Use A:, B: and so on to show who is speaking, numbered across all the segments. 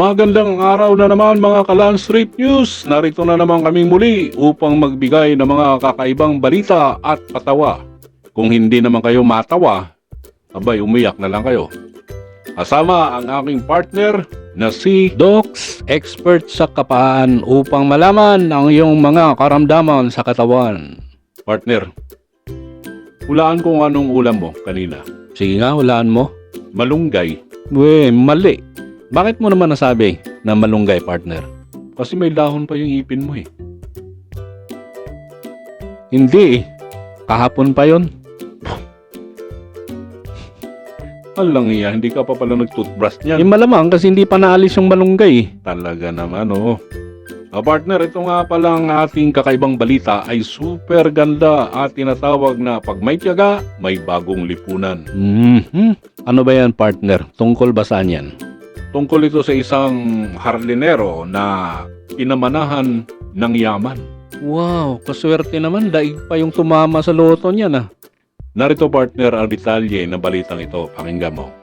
A: Magandang araw na naman mga Kalan Street News. Narito na naman kaming muli upang magbigay ng mga kakaibang balita at patawa. Kung hindi naman kayo matawa, abay umiyak na lang kayo. Kasama ang aking partner na si
B: Docs, expert sa kapaan upang malaman ang iyong mga karamdaman sa katawan.
A: partner. Hulaan kung anong ulam mo kanina.
B: Sige nga, hulaan mo.
A: Malunggay.
B: We, mali. Bakit mo naman nasabi na malunggay, partner?
A: Kasi may dahon pa yung ipin mo eh.
B: Hindi eh. Kahapon pa yon.
A: Alang iya, hindi ka pa pala nag-toothbrush niyan.
B: Eh malamang kasi hindi pa naalis yung malunggay eh.
A: Talaga naman, oh. Ah, partner, ito nga palang ating kakaibang balita ay super ganda at tinatawag na pag may tiyaga, may bagong lipunan.
B: Mhm. Ano ba yan, partner? Tungkol ba saan yan?
A: Tungkol ito sa isang harlinero na pinamanahan ng yaman.
B: Wow, kaswerte naman. Daig pa yung tumama sa loto niyan ah.
A: Narito partner ang detalye ng balitang ito. Pakinggan mo.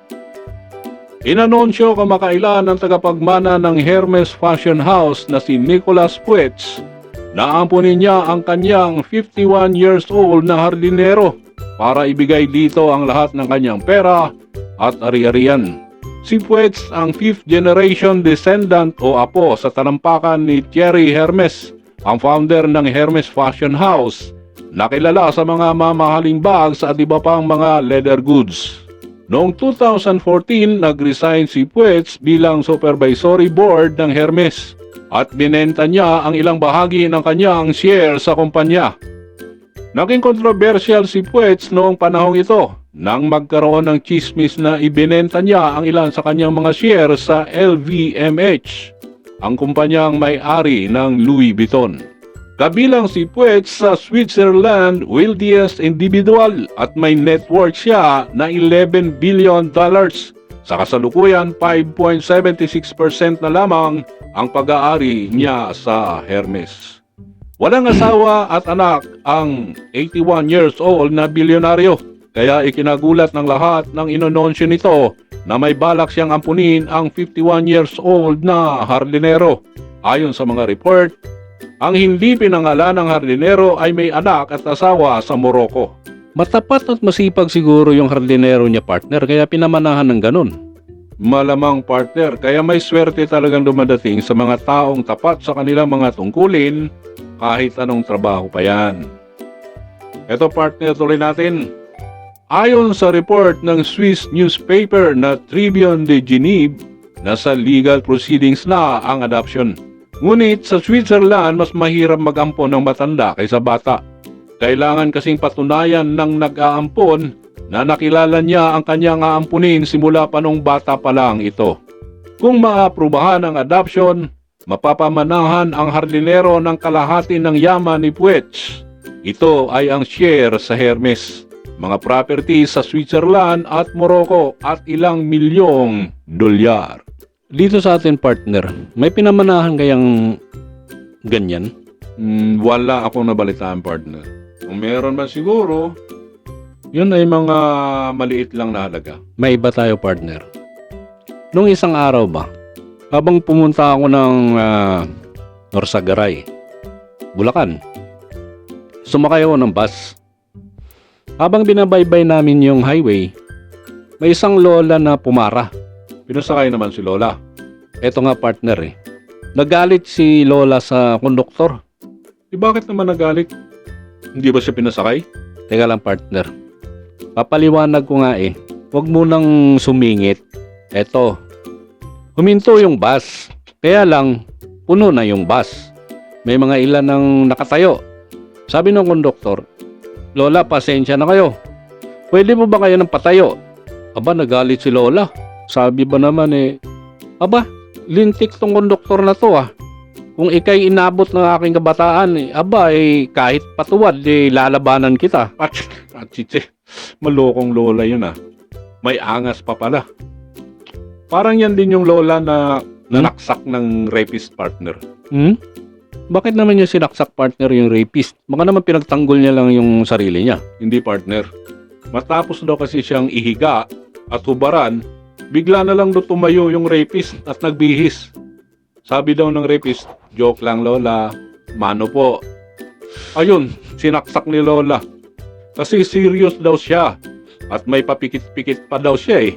A: Inanunsyo kamakailan ng tagapagmana ng Hermes Fashion House na si Nicolas Puets na ampunin niya ang kanyang 51 years old na hardinero para ibigay dito ang lahat ng kanyang pera at ari-arian. Si Puets ang 5th generation descendant o apo sa talampakan ni Thierry Hermes, ang founder ng Hermes Fashion House nakilala sa mga mamahaling bags at iba pang mga leather goods. Noong 2014, nag-resign si Puets bilang supervisory board ng Hermes at binenta niya ang ilang bahagi ng kanyang share sa kumpanya. Naging kontrobersyal si Puets noong panahong ito nang magkaroon ng chismis na ibinenta niya ang ilan sa kanyang mga share sa LVMH, ang kumpanyang may-ari ng Louis Vuitton. Kabilang si Puet sa Switzerland, wealthiest individual at may net worth siya na 11 billion dollars. Sa kasalukuyan, 5.76% na lamang ang pag-aari niya sa Hermes. Walang asawa at anak ang 81 years old na bilyonaryo. Kaya ikinagulat ng lahat ng inononsyo nito na may balak siyang ampunin ang 51 years old na hardinero. Ayon sa mga report, ang hindi pinangalan ng hardinero ay may anak at asawa sa Morocco.
B: Matapat at masipag siguro yung hardinero niya, partner, kaya pinamanahan ng ganun.
A: Malamang partner, kaya may swerte talagang dumadating sa mga taong tapat sa kanilang mga tungkulin kahit anong trabaho pa yan. Ito partner tuloy natin. Ayon sa report ng Swiss newspaper na Tribune de Genève, nasa legal proceedings na ang adoption. Ngunit sa Switzerland, mas mahirap mag-ampon ng matanda kaysa bata. Kailangan kasing patunayan ng nag-aampon na nakilala niya ang kanyang aampunin simula pa nung bata pa lang ito. Kung maaprubahan ang adoption, mapapamanahan ang hardinero ng kalahati ng yaman ni Puets. Ito ay ang share sa Hermes, mga properties sa Switzerland at Morocco at ilang milyong dolyar.
B: Dito sa atin, partner, may pinamanahan kayang ganyan?
A: Hmm, wala akong nabalitaan partner. Kung meron man siguro, yun ay mga maliit lang na halaga.
B: May iba tayo, partner. Nung isang araw ba, habang pumunta ako ng ah, Norsagaray, Bulacan, sumakay ako ng bus. Habang binabaybay namin yung highway, may isang lola na pumara.
A: Pinasakay naman si Lola.
B: Eto nga partner eh. Nagalit si lola sa konduktor.
A: Eh bakit naman nagalit? Hindi ba siya pinasakay?
B: Teka lang partner. Papaliwanag ko nga eh. Huwag mo nang sumingit. Eto. Huminto yung bus. Kaya lang, puno na yung bus. May mga ilan nang nakatayo. Sabi ng konduktor, Lola, pasensya na kayo. Pwede mo ba kayo ng patayo? Aba, nagalit si Lola. Sabi ba naman eh, Aba, lintik tong konduktor na to ah. Kung ikay inabot ng aking kabataan, eh, aba, eh, kahit patuwad, eh, lalabanan kita.
A: At, at chiche, malokong Lola yun ah. May angas pa pala. Parang yan din yung Lola na nanaksak ng rapist partner.
B: Hmm? Bakit naman yung sinaksak partner yung rapist? Baka naman pinagtanggol niya lang yung sarili niya.
A: Hindi partner. Matapos daw kasi siyang ihiga at hubaran, Bigla na lang do tumayo yung rapist at nagbihis. Sabi daw ng rapist, joke lang Lola, mano po. Ayun, sinaksak ni Lola. Kasi serious daw siya at may papikit-pikit pa daw siya eh.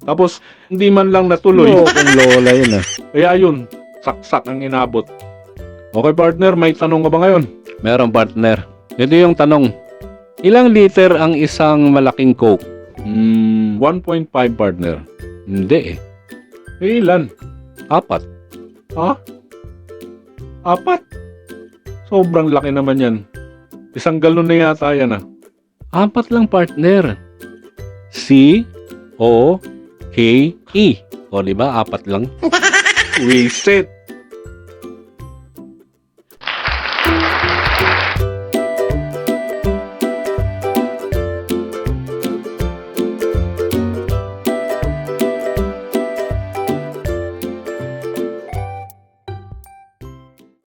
A: Tapos hindi man lang natuloy.
B: Lokong lola yun ah.
A: Kaya ayun, saksak ang inabot. Okay partner, may tanong ka ba ngayon?
B: Meron partner. Ito yung tanong. Ilang liter ang isang malaking coke?
A: Hmm, 1.5 partner.
B: Hindi eh.
A: Eh, ilan?
B: Apat.
A: Ha? Apat? Sobrang laki naman yan. Isang galon na yata yan ah.
B: Apat lang partner. C O K E. O di ba? Apat lang.
A: Wasted.